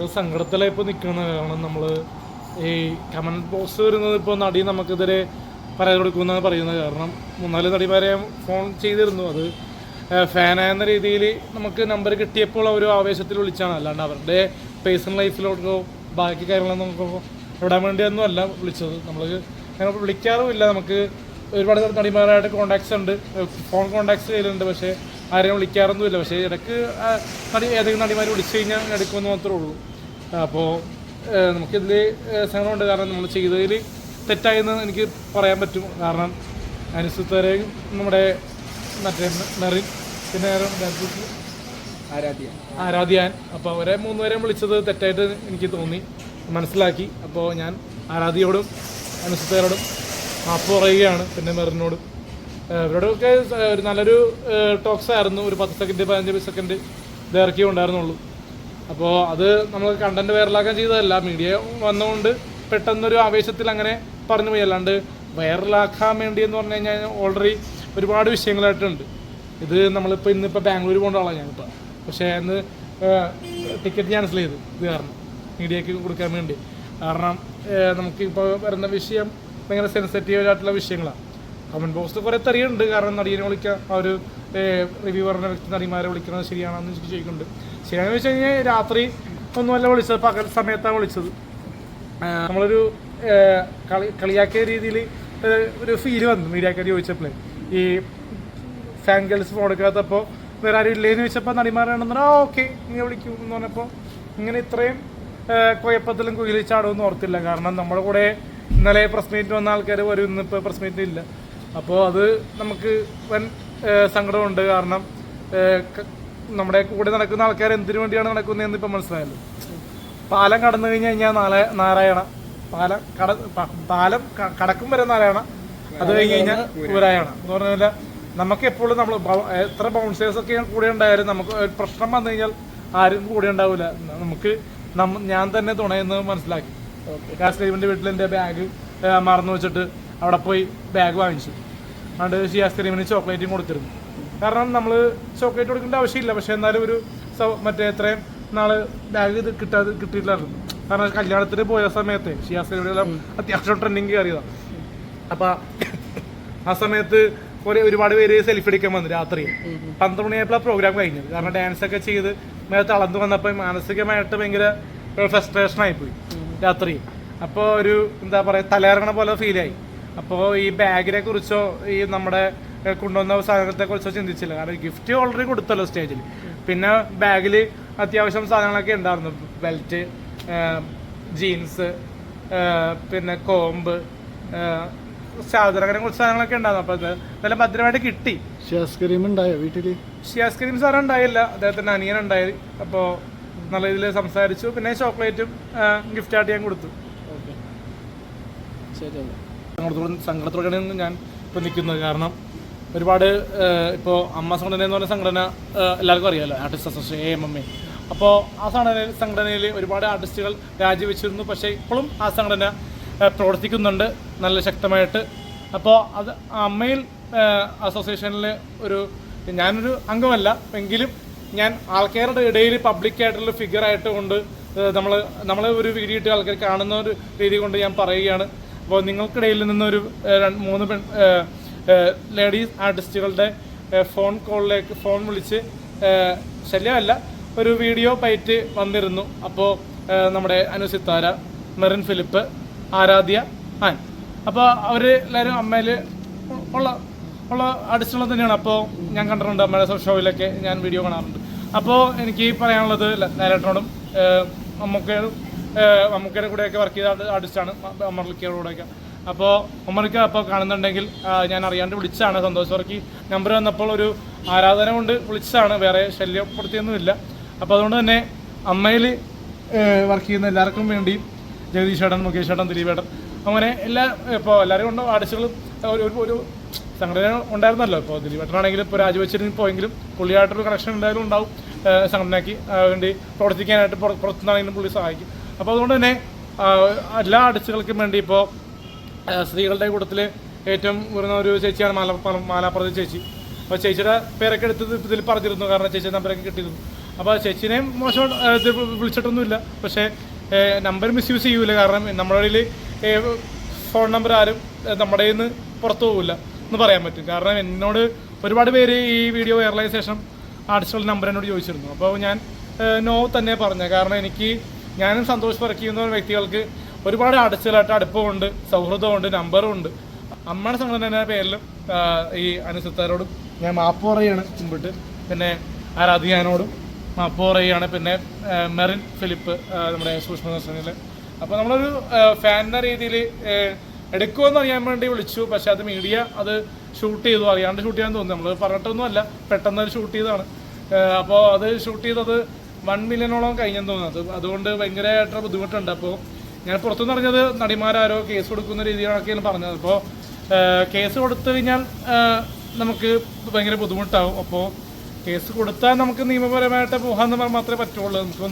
ഒരു സങ്കടത്തിലാണ് ഇപ്പോൾ നിൽക്കുന്ന കാരണം നമ്മൾ ഈ കമന്റ് ബോക്സ് വരുന്നത് ഇപ്പോൾ നടി നമുക്കെതിരെ പരാതി കൊടുക്കുമെന്നാണ് പറയുന്നത്. കാരണം മൂന്നാൽ നടിമാരെ ഫോൺ ചെയ്തിരുന്നു. അത് ഫാൻ എന്ന രീതിയിൽ നമുക്ക് നമ്പർ കിട്ടിയപ്പോൾ അവർ ആവേശത്തിൽ വിളിച്ചാണ്. അല്ലാണ്ട് അവരുടെ പേഴ്സണൽ ലൈഫിലോട്ടോ ബാക്കി കാര്യങ്ങളൊന്നും നമുക്ക് ഇടാൻ വേണ്ടിയൊന്നും അല്ല വിളിച്ചത്. നമ്മൾ അങ്ങനെ വിളിക്കാറുമില്ല. നമുക്ക് ഒരുപാട് നടിമാരായിട്ട് കോണ്ടാക്ട്സ് ഉണ്ട്. ഫോൺ കോണ്ടാക്ട്സ് ചെയ്തിട്ടുണ്ട് പക്ഷേ ആരെയും വിളിക്കാറൊന്നുമില്ല. പക്ഷേ ഇടയ്ക്ക് നടി ഏതെങ്കിലും നടിമാർ വിളിച്ചു കഴിഞ്ഞാൽ എടുക്കുമെന്ന് മാത്രമേ ഉള്ളൂ. അപ്പോൾ നമുക്കിതിൽ സങ്കടമുണ്ട്. കാരണം നമ്മൾ ചെയ്തതിൽ തെറ്റായെന്ന് എനിക്ക് പറയാൻ പറ്റും. കാരണം അനുസരിച്ചവരെയും നമ്മുടെ മറ്റേ മെറിൻ പിന്നെ? ആരാധ്യ. ആരാധ്യാൻ. അപ്പോൾ അവരെ മൂന്നുപേരെയും വിളിച്ചത് തെറ്റായിട്ട് എനിക്ക് തോന്നി. മനസ്സിലാക്കി. അപ്പോൾ ഞാൻ ആരാധ്യയോടും അനുസരിച്ചവരോടും മാപ്പ് പറയുകയാണ്. പിന്നെ മെറിനോടും. ഇവരോടൊക്കെ ഒരു നല്ലൊരു ടോക്സ് ആയിരുന്നു. ഒരു പത്ത് സെക്കൻഡ് പതിനഞ്ച് സെക്കൻഡ് ദൈർഘ്യം ഉണ്ടായിരുന്നുള്ളൂ അപ്പോൾ അത് നമ്മൾ കണ്ടന്റ് വൈറലാക്കാൻ ചെയ്തതല്ല. മീഡിയ വന്നുകൊണ്ട് പെട്ടെന്നൊരു ആവേശത്തിൽ അങ്ങനെ പറഞ്ഞു പോയി. അല്ലാണ്ട് വൈറലാക്കാൻ വേണ്ടി എന്ന് പറഞ്ഞു കഴിഞ്ഞാൽ ഓൾറെഡി ഒരുപാട് വിഷയങ്ങളായിട്ടുണ്ട്. ഇത് നമ്മളിപ്പോൾ ഇന്നിപ്പോൾ ബാംഗ്ലൂർ പോകേണ്ട ആളാണ് ഞാനിപ്പോൾ പക്ഷേ അന്ന് ടിക്കറ്റ് ക്യാൻസൽ ചെയ്തു. ഇത് കാരണം മീഡിയക്ക് കൊടുക്കാൻ വേണ്ടി. കാരണം നമുക്കിപ്പോൾ വരുന്ന വിഷയം ഭയങ്കര സെൻസിറ്റീവ് ആയിട്ടുള്ള വിഷയങ്ങളാണ് കമന്റ് ബോക്സിൽ കുറേ തെറിയുണ്ട് കാരണം നടിയെ വിളിക്കുക ആ ഒരു റിവ്യൂ പറഞ്ഞ വ്യക്തി നടിമാരെ വിളിക്കുന്നത് ശരിയാണെന്ന് എനിക്ക് ചോദിക്കുന്നുണ്ട്. ശരിയാണെന്ന് വെച്ച് കഴിഞ്ഞാൽ രാത്രി ഒന്നുമല്ല വിളിച്ചത് പകൽ സമയത്താണ് വിളിച്ചത്. നമ്മളൊരു കളി കളിയാക്കിയ രീതിയിൽ ഒരു ഫീൽ വന്നു മീഡിയക്കാർ ചോദിച്ചപ്പോൾ ഈ ഫാൻ ഗേൾസ് ഫോൺ എടുക്കാത്തപ്പോൾ വേറെ ആരും ഇല്ലേന്ന് ചോദിച്ചപ്പോൾ നടിമാരാണെന്ന് ആ ഓക്കെ ഇങ്ങനെ വിളിക്കും എന്ന് പറഞ്ഞപ്പോൾ ഇങ്ങനെ ഇത്രയും കുഴപ്പത്തിലും കുയിലിച്ചാടുമെന്ന് ഓർത്തില്ല. കാരണം നമ്മുടെ കൂടെ ഇന്നലെ പ്രസ് മീറ്റ് വന്ന ആൾക്കാർ വരും ഇന്നിപ്പോൾ പ്രസ് മീറ്റ് ഇല്ല അപ്പോൾ അത് നമുക്ക് വൻ സങ്കടമുണ്ട്. കാരണം നമ്മുടെ കൂടെ നടക്കുന്ന ആൾക്കാർ എന്തിനു വേണ്ടിയാണ് നടക്കുന്നതെന്ന് ഇപ്പം മനസ്സിലായല്ലോ. പാലം കടന്നു കഴിഞ്ഞ് കഴിഞ്ഞാൽ നാളെ നാരായണ. പാലം കട പാലം കടക്കും വരെ നാരായണ. അത് കഴിഞ്ഞ് കഴിഞ്ഞാൽ ഊരായണ. എന്ന് പറഞ്ഞാൽ നമുക്ക് എപ്പോഴും നമ്മൾ എത്ര ബൗൺസേഴ്സ് ഒക്കെ കൂടെ ഉണ്ടായാലും നമുക്ക് പ്രശ്നം വന്നു കഴിഞ്ഞാൽ ആരും കൂടെ ഉണ്ടാവില്ല നമുക്ക് ഞാൻ തന്നെ തുണയെന്ന് മനസ്സിലാക്കി. കാസ്ലീവിന്റെ വീട്ടിൽ എന്റെ ബാഗ് മറന്നു വെച്ചിട്ട് അവിടെ പോയി ബാഗ് വാങ്ങിച്ചു. അതുകൊണ്ട് ഷിയാസ് കരീമിന് ചോക്ലേറ്റും കൊടുത്തിരുന്നു. കാരണം നമ്മൾ ചോക്ലേറ്റ് കൊടുക്കേണ്ട ആവശ്യമില്ല. പക്ഷെ എന്നാലും ഒരു മറ്റേ എത്രയും നാൾ ബാഗ് ഇത് കിട്ടാതെ കിട്ടിയിട്ടില്ലായിരുന്നു. കാരണം കല്യാണത്തിന് പോയ സമയത്ത് ഷിയാസ് കരീമിനെല്ലാം അത്യാവശ്യം ട്രെൻഡിങ് കയറിയതാണ് അപ്പം ആ സമയത്ത് ഒരു ഒരുപാട് പേര് സെൽഫി എടുക്കാൻ വന്നു രാത്രി. പന്ത്രണ്ട് മണിയായപ്പോൾ പ്രോഗ്രാം കഴിഞ്ഞത്. കാരണം ഡാൻസ് ഒക്കെ ചെയ്ത് മേലെ തളർന്നു വന്നപ്പോൾ മാനസികമായിട്ട് ഭയങ്കര ഫ്രസ്ട്രേഷൻ ആയിപ്പോയി രാത്രി. അപ്പോൾ ഒരു എന്താ പറയുക തലയിറങ്ങണ പോലെ ഫീലായി അപ്പോൾ ഈ ബാഗിനെ കുറിച്ചോ ഈ നമ്മുടെ കൊണ്ടുവന്ന സാധനത്തെ കുറിച്ചോ ചിന്തിച്ചില്ല. കാരണം ഗിഫ്റ്റ് ഓൾറെഡി കൊടുത്തല്ലോ സ്റ്റേജിൽ പിന്നെ ബാഗിൽ അത്യാവശ്യം സാധനങ്ങളൊക്കെ ഉണ്ടായിരുന്നു. ബെൽറ്റ് ജീൻസ് പിന്നെ കോമ്പ് സാധനം അങ്ങനെ കുറച്ച് സാധനങ്ങളൊക്കെ ഉണ്ടായിരുന്നു. അപ്പൊ അത് നല്ല ഭദ്രമായിട്ട് കിട്ടി. ഷിയാസ് കരീം ഉണ്ടായോ വീട്ടിൽ? ഷിയാസ് കരീം സാറ് ഉണ്ടായില്ല. അദ്ദേഹത്തിന്റെ അനിയൻ ഉണ്ടായി. അപ്പോ നല്ല രീതിയിൽ സംസാരിച്ചു. പിന്നെ ചോക്ലേറ്റും ഗിഫ്റ്റ് ആയിട്ട് ഞാൻ കൊടുത്തു. ശരി സങ്കടത്തോടെ സങ്കടത്തോടെയാണ് ഞാൻ ഇപ്പോൾ നിൽക്കുന്നത്. കാരണം ഒരുപാട് ഇപ്പോൾ അമ്മ സംഘടന എന്ന് പറഞ്ഞ സംഘടന എല്ലാവർക്കും അറിയാമല്ലോ artist association A M M A അപ്പോൾ ആ സംഘടന സംഘടനയിൽ ഒരുപാട് ആർട്ടിസ്റ്റുകൾ രാജിവെച്ചിരുന്നു. പക്ഷേ ഇപ്പോഴും ആ സംഘടന പ്രവർത്തിക്കുന്നുണ്ട് നല്ല ശക്തമായിട്ട്. അപ്പോൾ അത് അമ്മയിൽ അസോസിയേഷനിൽ ഒരു ഞാനൊരു അംഗമല്ല. എങ്കിലും ഞാൻ ആൾക്കാരുടെ ഇടയിൽ പബ്ലിക്കായിട്ടുള്ള ഫിഗറായിട്ട് കൊണ്ട് നമ്മൾ നമ്മൾ ഒരു വീഡിയോ ഇട്ട് ആൾക്കാർ കാണുന്ന ഒരു രീതി കൊണ്ട് ഞാൻ പറയുകയാണ്. അപ്പോൾ നിങ്ങൾക്കിടയിൽ നിന്നൊരു മൂന്ന് പെൺ ലേഡീസ് ആർട്ടിസ്റ്റുകളുടെ ഫോൺ കോളിലേക്ക് ഫോൺ വിളിച്ച് ശല്യമല്ല ഒരു വീഡിയോ പയറ്റ് വന്നിരുന്നു. അപ്പോൾ നമ്മുടെ അനുസിത്താര മെറിൻ ഫിലിപ്പ് ആരാധ്യ ആൻ. അപ്പോൾ അവർ എല്ലാവരും അമ്മയിൽ ഉള്ള ഉള്ള ആർട്ടിസ്റ്റുകൾ തന്നെയാണ്. അപ്പോൾ ഞാൻ കണ്ടിട്ടുണ്ട് അമ്മയുടെ ഷോയിലൊക്കെ ഞാൻ വീഡിയോ കാണാറുണ്ട്. അപ്പോൾ എനിക്ക് പറയാനുള്ളത് ലാലേട്ടനോടും മമ്മൂക്കയോടും മമ്മൂക്കയുടെ കൂടെയൊക്കെ വർക്ക് ചെയ്ത ആർട്ടിസ്റ്റാണ് അമർലിക്കയുടെ കൂടെയൊക്കെ. അപ്പോൾ അമ്മർക്ക് അപ്പോൾ കാണുന്നുണ്ടെങ്കിൽ ഞാൻ അറിയാണ്ട് വിളിച്ചതാണ് സന്തോഷ് വർക്ക്. നമ്പർ വന്നപ്പോൾ ഒരു ആരാധന കൊണ്ട് വിളിച്ചതാണ്. വേറെ ശല്യപ്പെടുത്തിയൊന്നുമില്ല. അപ്പോൾ അതുകൊണ്ട് തന്നെ അമ്മയിൽ വർക്ക് ചെയ്യുന്ന എല്ലാവർക്കും വേണ്ടി ജഗദീഷ് ഏട്ടൻ മുകേഷ് ഏട്ടൻ ദിലീപ് അങ്ങനെ എല്ലാ ഇപ്പോൾ എല്ലാവരും കൊണ്ട് ആർട്ടിസ്റ്റുകളും ഒരു ഒരു- സംഘടന ഉണ്ടായിരുന്നല്ലോ. ഇപ്പോൾ ദിലീപേട്ടനാണെങ്കിലും ഇപ്പോൾ രാജിവെച്ചിരുന്നു പോയെങ്കിലും പുള്ളിയായിട്ടൊരു കണക്ഷൻ എന്തായാലും ഉണ്ടാവും. സംഘടനയ്ക്ക് വേണ്ടി പ്രവർത്തിക്കാനായിട്ട് പുറ- പുറത്തുനിന്നാണെങ്കിലും പുള്ളി സഹായിക്കും. അപ്പോൾ അതുകൊണ്ട് തന്നെ എല്ലാ അടിച്ചുകൾക്കും വേണ്ടി ഇപ്പോൾ സ്ത്രീകളുടെ കൂട്ടത്തിൽ ഏറ്റവും ഉയർന്ന ഒരു ചേച്ചിയാണ് മാല മാലാപ്രതി ചേച്ചി. അപ്പോൾ ചേച്ചിയുടെ പേരൊക്കെ എടുത്ത് ഇതിൽ പറഞ്ഞിരുന്നു കാരണം ചേച്ചി നമ്പരൊക്കെ കിട്ടിയിരുന്നു. അപ്പോൾ ചേച്ചിനെയും മോശം വിളിച്ചിട്ടൊന്നുമില്ല. പക്ഷേ നമ്പർ മിസ്യൂസ് ചെയ്യൂല കാരണം നമ്മുടെ ഫോൺ നമ്പർ ആരും നമ്മുടെ നിന്ന് പുറത്തു പോകില്ല എന്ന് പറയാൻ പറ്റും. കാരണം എന്നോട് ഒരുപാട് പേര് ഈ വീഡിയോ വൈറലായ ശേഷം ആർട്ടിസ്റ്റുകളുടെ നമ്പർ എന്നോട് ചോദിച്ചിരുന്നു. അപ്പോൾ ഞാൻ നോ തന്നെ പറഞ്ഞു കാരണം എനിക്ക് ഞാനും സന്തോഷ് പറക്കുന്ന വ്യക്തികൾക്ക് ഒരുപാട് അടച്ചിലായിട്ട് അടുപ്പമുണ്ട് സൗഹൃദമുണ്ട് നമ്പറും ഉണ്ട് അമ്മയുടെ സംഘടനയുടെ പേരിലും ഈ അനുസത്താരോടും ഞാൻ മാപ്പ് പറയാണ് മുമ്പിട്ട് പിന്നെ ആരാധികാനോടും മാപ്പ് പറയുകയാണ്. പിന്നെ മെറിൻ ഫിലിപ്പ് നമ്മുടെ സൂക്ഷ്മ ദർശനിൽ അപ്പോൾ നമ്മളൊരു എന്ന രീതിയിൽ എടുക്കുമെന്ന് അറിയാൻ വേണ്ടി വിളിച്ചു. പക്ഷെ അത് മീഡിയ അത് ഷൂട്ട് ചെയ്തു. അറിയാണ്ട് ഷൂട്ട് ചെയ്യാൻ തോന്നുന്നു നമ്മൾ പറഞ്ഞിട്ടൊന്നുമല്ല. പെട്ടെന്ന് ഷൂട്ട് ചെയ്തതാണ്. അപ്പോൾ അത് ഷൂട്ട് ചെയ്തത് വൺ മില്യണോളം കഴിഞ്ഞെന്ന് തോന്നുന്നത് അതുകൊണ്ട് ഭയങ്കരമായിട്ട് ബുദ്ധിമുട്ടുണ്ട്. അപ്പോൾ ഞാൻ പുറത്തുനിന്ന് അറിഞ്ഞത് നടിമാരാരോ കേസ് കൊടുക്കുന്ന രീതിയിലൊക്കെയാണ് പറഞ്ഞത്. അപ്പോൾ കേസ് കൊടുത്തു കഴിഞ്ഞാൽ നമുക്ക് ഭയങ്കര ബുദ്ധിമുട്ടാവും. അപ്പോൾ കേസ് കൊടുത്താൽ നമുക്ക് നിയമപരമായിട്ട് പോകാമെന്ന് മാത്രമേ പറ്റുള്ളൂ. നമുക്ക്